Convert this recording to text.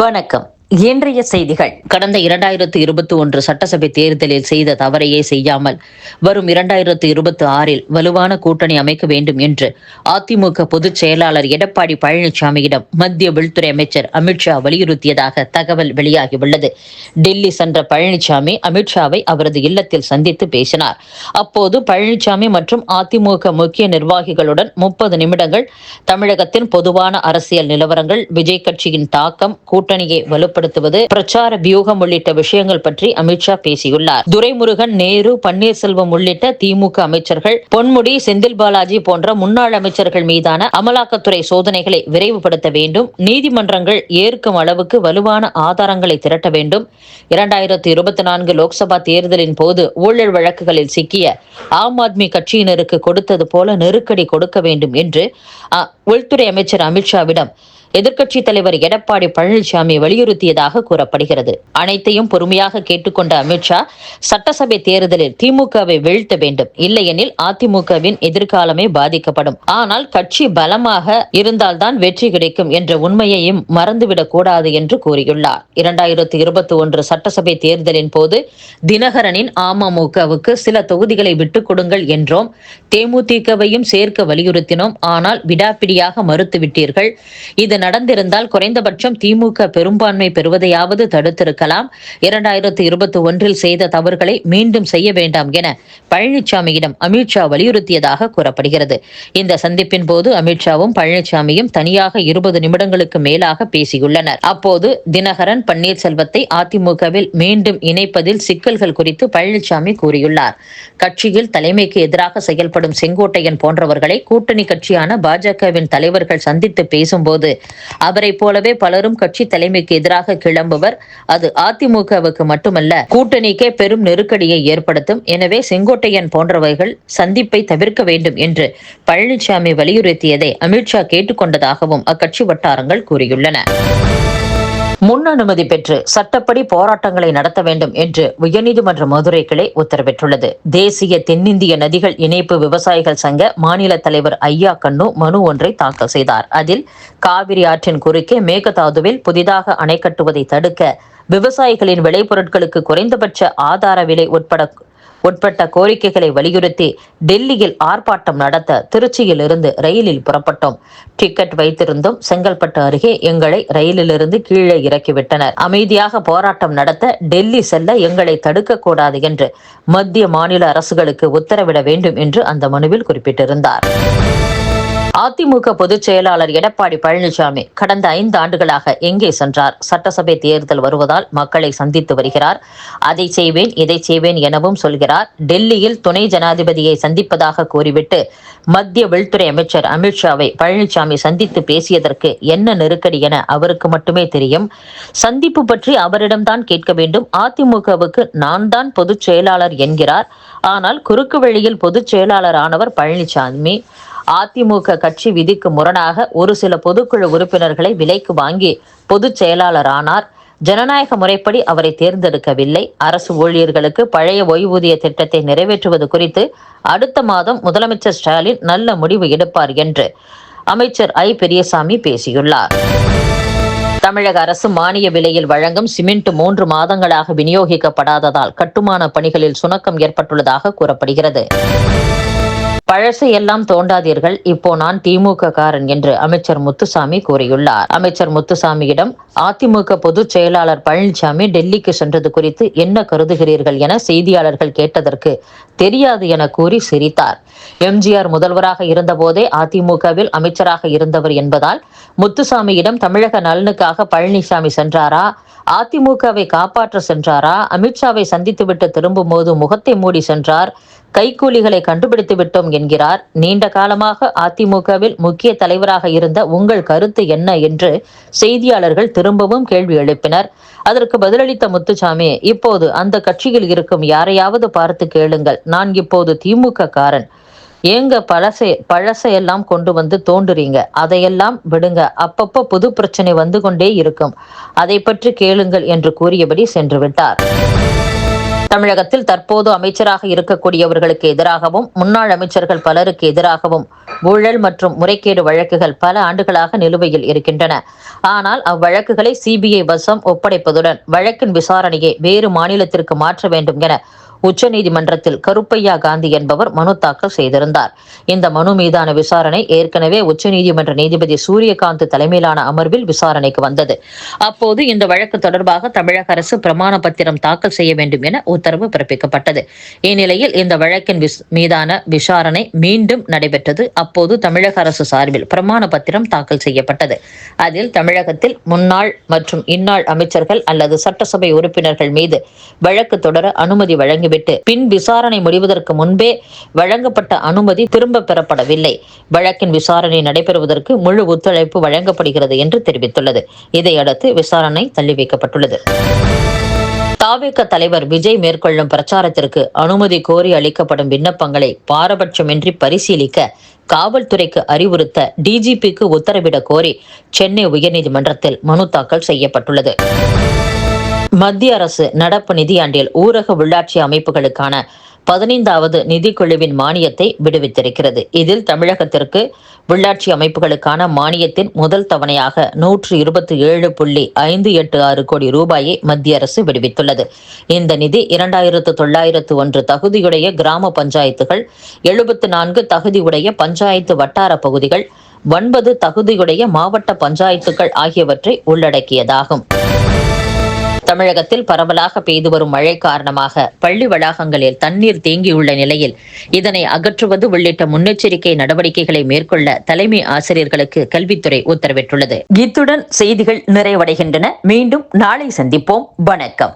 வணக்கம். இன்றைய செய்திகள். கடந்த இரண்டாயிரத்து இருபத்தி ஒன்று சட்டசபை தேர்தலில் செய்த தவறையே செய்யாமல் வரும் இரண்டாயிரத்து இருபத்தி ஆறில் வலுவான கூட்டணி அமைக்க வேண்டும் என்று அதிமுக பொதுச் செயலாளர் எடப்பாடி பழனிசாமியிடம் மத்திய உள்துறை அமைச்சர் அமித்ஷா வலியுறுத்தியதாக தகவல் வெளியாகியுள்ளது. டெல்லி சென்ற பழனிசாமி அமித்ஷாவை அவரது இல்லத்தில் சந்தித்து பேசினார். அப்போது பழனிசாமி மற்றும் அதிமுக முக்கிய நிர்வாகிகளுடன் முப்பது நிமிடங்கள் தமிழகத்தின் பொதுவான அரசியல் நிலவரங்கள் விஜய் கட்சியின் தாக்கம் கூட்டணியை வலுப்படுத்துவது பிரச்சார வியூகம் உள்ளிட்ட விஷயங்கள் பற்றி அமித்ஷா பேசியுள்ளார். துரைமுருகன் நேரு பன்னீர்செல்வம் உள்ளிட்ட திமுக அமைச்சர்கள் பொன்முடி செந்தில் பாலாஜி போன்ற முன்னாள் அமைச்சர்கள் மீதான அமலாக்கத்துறை சோதனைகளை விரைவுபடுத்த வேண்டும். நீதிமன்றங்கள் ஏற்கும் அளவுக்கு வலுவான ஆதாரங்களை திரட்ட வேண்டும். இரண்டாயிரத்தி இருபத்தி நான்கு லோக்சபா தேர்தலின் போது ஊழல் வழக்குகளில் சிக்கிய ஆம் ஆத்மி கட்சியினருக்கு கொடுத்தது போல நெருக்கடி கொடுக்க வேண்டும் என்று உள்துறை அமைச்சர் அமித்ஷாவிடம் எதிர்க்கட்சித் தலைவர் எடப்பாடி பழனிசாமி வலியுறுத்தியதாக கூறப்படுகிறது. அனைத்தையும் பொறுமையாக கேட்டுக்கொண்ட அமித்ஷா சட்டசபை தேர்தலில் திமுகவை வீழ்த்த வேண்டும். இல்லையெனில் அதிமுகவின் எதிர்காலமே பாதிக்கப்படும். ஆனால் கட்சி பலமாக இருந்தால்தான் வெற்றி கிடைக்கும் என்ற உண்மையையும் மறந்துவிடக் கூடாது என்று கூறியுள்ளார். இரண்டாயிரத்தி இருபத்தி ஒன்று சட்டசபை தேர்தலின் போது தினகரனின் அமமுகவுக்கு சில தொகுதிகளை விட்டுக் கொடுங்கள் என்றோம். தேமுதிகவையும் சேர்க்க வலியுறுத்தினோம். ஆனால் விடாப்பிடியாக மறுத்துவிட்டீர்கள். இது நடந்திருந்தால் குறைந்தபட்சம் திமுக பெரும்பான்மை பெறுவதையாவது தடுத்திருக்கலாம். இரண்டாயிரத்தி இருபத்தி ஒன்றில் செய்த தவறுகளை மீண்டும் செய்ய வேண்டாம் என பழனிசாமியிடம் அமித்ஷா வலியுறுத்தியதாக கூறப்படுகிறது. இந்த சந்திப்பின் போது அமித்ஷாவும் பழனிசாமியும் தனியாக இருபது நிமிடங்களுக்கு மேலாக பேசியுள்ளனர். அப்போது தினகரன் பன்னீர்செல்வத்தை அதிமுகவில் மீண்டும் இணைப்பதில் சிக்கல்கள் குறித்து பழனிசாமி கூறியுள்ளார். கட்சியில் தலைமைக்கு எதிராக செயல்படும் செங்கோட்டையன் போன்றவர்களை கூட்டணி கட்சியான பாஜகவின் தலைவர்கள் சந்தித்து பேசும்போது அவரை போலவே பலரும் கட்சி தலைமைக்கு எதிராக கிளம்புவர். அது அதிமுகவுக்கு மட்டுமல்ல கூட்டணிக்கே பெரும் நெருக்கடியை ஏற்படுத்தும். எனவே செங்கோட்டையன் போன்றவர்கள் சந்திப்பை தவிர்க்க வேண்டும் என்று பழனிசாமி வலியுறுத்தியதை அமித்ஷா கேட்டுக்கொண்டதாகவும் அக்கட்சி வட்டாரங்கள் கூறியுள்ளன. முன் அனுமதி பெற்று சட்டப்படி போராட்டங்களை நடத்த வேண்டும் என்று உயர்நீதிமன்ற மதுரை கிளை உத்தரவிட்டுள்ளது. தேசிய தென்னிந்திய நதிகள் இணைப்பு விவசாயிகள் சங்க மாநில தலைவர் ஐயா கண்ணு மனு ஒன்றை தாக்கல் செய்தார். அதில் காவிரி ஆற்றின் குறுக்கே மேகதாதுவில் புதிதாக அணை கட்டுவதை தடுக்க விவசாயிகளின் விளைபொருட்களுக்கு குறைந்தபட்ச ஆதார விலை உட்பட உட்பட்ட கோரிக்கைகளை வலியுறுத்தி டெல்லியில் ஆர்ப்பாட்டம் நடத்த திருச்சியில் இருந்து ரயிலில் புறப்பட்டோம். டிக்கெட் வைத்திருந்தும் செங்கல்பட்டு அருகே எங்களை ரயிலிலிருந்து கீழே இறக்கிவிட்டனர். அமைதியாக போராட்டம் நடத்த டெல்லி செல்ல எங்களை தடுக்கக்கூடாது என்று மத்திய மாநில அரசுகளுக்கு உத்தரவிட வேண்டும் என்று அந்த மனுவில் குறிப்பிட்டிருந்தார். அதிமுக பொதுச் செயலாளர் எடப்பாடி பழனிசாமி கடந்த ஐந்து ஆண்டுகளாக எங்கே சென்றார்? சட்டசபை தேர்தல் வருவதால் மக்களை சந்தித்து வருகிறார். அதை செய்வேன் இதை செய்வேன் எனவும் சொல்கிறார். டெல்லியில் துணை ஜனாதிபதியை சந்திப்பதாக கூறிவிட்டு மத்திய உள்துறை அமைச்சர் அமித்ஷாவை பழனிசாமி சந்தித்து பேசியதற்கு என்ன நெருக்கடி என அவருக்கு மட்டுமே தெரியும். சந்திப்பு பற்றி அவரிடம்தான் கேட்க வேண்டும். அதிமுகவுக்கு நான் தான் பொதுச் செயலாளர் என்கிறார். ஆனால் குறுக்கு வழியில் பொதுச் செயலாளர் ஆனவர் பழனிசாமி. அதிமுக கட்சி விதிக்கு முரணாக ஒரு சில பொதுக்குழு உறுப்பினர்களை விலைக்கு வாங்கி பொதுச் செயலாளர் ஆனார் ஜனநாயக முறைப்படி அவரை தேர்ந்தெடுக்கவில்லை. அரசு ஊழியர்களுக்கு பழைய ஓய்வூதிய திட்டத்தை நிறைவேற்றுவது குறித்து அடுத்த மாதம் முதலமைச்சர் ஸ்டாலின் நல்ல முடிவு எடுப்பார் என்று அமைச்சர் ஐ. பெரியசாமி பேசியுள்ளார். தமிழக அரசு மானிய விலையில் வழங்கும் சிமெண்ட் மூன்று மாதங்களாக விநியோகிக்கப்படாததால் கட்டுமான பணிகளில் சுணக்கம் ஏற்பட்டுள்ளதாக கூறப்படுகிறது. பழசையெல்லாம் தோண்டாதீர்கள். இப்போ நான் திமுக காரன் என்று அமைச்சர் முத்துசாமி கூறியுள்ளார். அமைச்சர் முத்துசாமியிடம் அதிமுக பொதுச் செயலாளர் பழனிசாமி டெல்லிக்கு சென்றது குறித்து என்ன கருதுகிறீர்கள் என செய்தியாளர்கள் கேட்டதற்கு தெரியாது என கூறி சிரித்தார். எம்ஜிஆர் முதல்வராக இருந்தபோதே அதிமுகவில் அமைச்சராக இருந்தவர் என்பதால் முத்துசாமியிடம் தமிழக நலனுக்காக பழனிசாமி சென்றாரா? அதிமுகவை காப்பாற்ற சென்றாரா? அமித்ஷாவை சந்தித்துவிட்டு திரும்பும் போது முகத்தை மூடி சென்றார். கைக்கூலிகளை கண்டுபிடித்து விட்டோம் என்கிறார். நீண்ட காலமாக அதிமுகவில் முக்கிய தலைவராக இருந்த உங்கள் கருத்து என்ன என்று செய்தியாளர்கள் திரும்பவும் கேள்வி எழுப்பினர். அதற்கு பதிலளித்த முத்துசாமி இப்போது அந்த கட்சியில் இருக்கும் யாரையாவது பார்த்து கேளுங்கள். நான் இப்போது திமுக காரன் ஏங்க பழசை பழசையெல்லாம் கொண்டு வந்து தோண்டுறீங்க? அதையெல்லாம் விடுங்க. அப்பப்போ புது பிரச்சனை வந்து கொண்டே இருக்கும். அதை பற்றி கேளுங்கள் என்று கூறியபடி சென்று விட்டார். தமிழகத்தில் தற்போது அமைச்சராக இருக்கக்கூடியவர்களுக்கு எதிராகவும் முன்னாள் அமைச்சர்கள் பலருக்கு எதிராகவும் ஊழல் மற்றும் முறைகேடு வழக்குகள் பல ஆண்டுகளாக நிலுவையில் இருக்கின்றன. ஆனால் அவ்வழக்குகளை சிபிஐ வசம் ஒப்படைப்பதுடன் வழக்கின் விசாரணையை வேறு மாநிலத்திற்கு மாற்ற வேண்டும் என உச்சநீதிமன்றத்தில் கருப்பையா காந்தி என்பவர் மனு தாக்கல் செய்திருந்தார். இந்த மனு மீதான விசாரணை ஏற்கனவே உச்சநீதிமன்ற நீதிபதி சூரியகாந்த் தலைமையிலான அமர்வில் விசாரணைக்கு வந்தது. அப்போது இந்த வழக்கு தொடர்பாக தமிழக அரசு பிரமாண பத்திரம் தாக்கல் செய்ய வேண்டும் என உத்தரவு பிறப்பிக்கப்பட்டது. இந்நிலையில் இந்த வழக்கின் மீதான விசாரணை மீண்டும் நடைபெற்றது. அப்போது தமிழக அரசு சார்பில் பிரமாண பத்திரம் தாக்கல் செய்யப்பட்டது. அதில் தமிழகத்தில் முன்னாள் மற்றும் இந்நாள் அமைச்சர்கள் அல்லது சட்டசபை உறுப்பினர்கள் மீது வழக்கு தொடர அனுமதி வழங்கி வழங்கிவிட்டு பின் விசாரணை முடிவதற்கு முன்பே வழங்கப்பட்ட அனுமதி திரும்ப பெறப்படவில்லை. வழக்கின் விசாரணை நடைபெறுவதற்கு முழு ஒத்துழைப்பு வழங்கப்படுகிறது என்று தெரிவித்துள்ளது. இதையடுத்து விசாரணை தள்ளி வைக்கப்பட்டுள்ளது. தாவேக்க தலைவர் விஜய் மேற்கொள்ளும் பிரச்சாரத்திற்கு அனுமதி கோரி அளிக்கப்படும் விண்ணப்பங்களை பாரபட்சமின்றி பரிசீலிக்க காவல்துறைக்கு அறிவுறுத்த டிஜிபிக்கு உத்தரவிட கோரி சென்னை உயர்நீதிமன்றத்தில் மனு தாக்கல் செய்யப்பட்டுள்ளது. மத்திய அரசு நடப்பு நிதியாண்டில் ஊரக உள்ளாட்சி அமைப்புகளுக்கான பதினைந்தாவது நிதிக்குழுவின் மானியத்தை விடுவித்திருக்கிறது. இதில் தமிழகத்திற்கு உள்ளாட்சி அமைப்புகளுக்கான மானியத்தின் முதல் தவணையாக நூற்று இருபத்தி ஏழு புள்ளி ஐந்து எட்டு ஆறு கோடி ரூபாயை மத்திய அரசு விடுவித்துள்ளது. இந்த நிதி இரண்டாயிரத்து தொள்ளாயிரத்து ஒன்று தகுதியுடைய கிராம பஞ்சாயத்துகள் எழுபத்து நான்கு தகுதியுடைய பஞ்சாயத்து வட்டார பகுதிகள் ஒன்பது தகுதியுடைய மாவட்ட பஞ்சாயத்துகள் ஆகியவற்றை உள்ளடக்கியதாகும். தமிழகத்தில் பரவலாக பெய்து வரும் மழை காரணமாக பள்ளி வளாகங்களில் தண்ணீர் தேங்கியுள்ள நிலையில் இதனை அகற்றுவது உள்ளிட்ட முன்னெச்சரிக்கை நடவடிக்கைகளை மேற்கொள்ள தலைமை ஆசிரியர்களுக்கு கல்வித்துறை உத்தரவிட்டுள்ளது. இத்துடன் செய்திகள் நிறைவடைகின்றன. மீண்டும் நாளை சந்திப்போம். வணக்கம்.